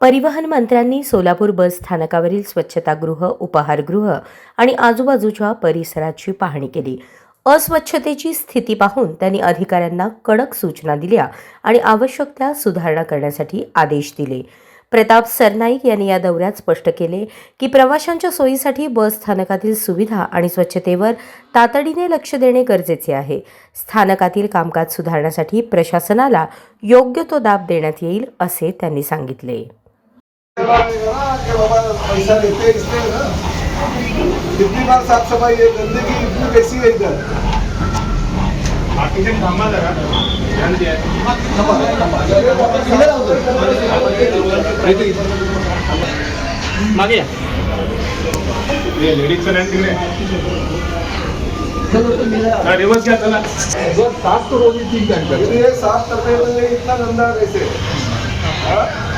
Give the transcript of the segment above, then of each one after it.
परिवहन मंत्र्यांनी सोलापूर बस स्थानकावरील स्वच्छतागृह उपाहारगृह आणि आजूबाजूच्या परिसराची पाहणी केली. अस्वच्छतेची स्थिती पाहून त्यांनी अधिकाऱ्यांना कडक सूचना दिल्या आणि आवश्यक त्या सुधारणा करण्यासाठी आदेश दिले. प्रताप सरनाईक यांनी या दौऱ्यात स्पष्ट केले की प्रवाशांच्या सोयीसाठी बस स्थानकातील सुविधा आणि स्वच्छतेवर तातडीने लक्ष देणे गरजेचे आहे. स्थानकातील कामकाज सुधारण्यासाठी प्रशासनाला योग्य तो दाब देण्यात येईल असे त्यांनी सांगितले. पैसा लेते हैं इसलिए ना कितनी बार साफ़ सफ़ाई है गंदगी इतनी कैसी है इधर. मागे या लेडीजचं नाही तिकडे हा, रिवर्स घ्या चला साफ़ तो रोज ही ठीक है साफ़ करने ये इतना गंदा कैसे हाँ?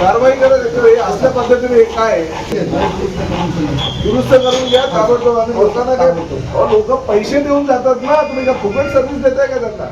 कारवाई करत येतो हे असल्या पद्धतीने हे काय दुरुस्त करून घ्या ताबडतोब आणि लोकांना काय लोक पैसे देऊन जातात ना तुम्ही का फुकट सर्व्हिस देताय का त्यांना?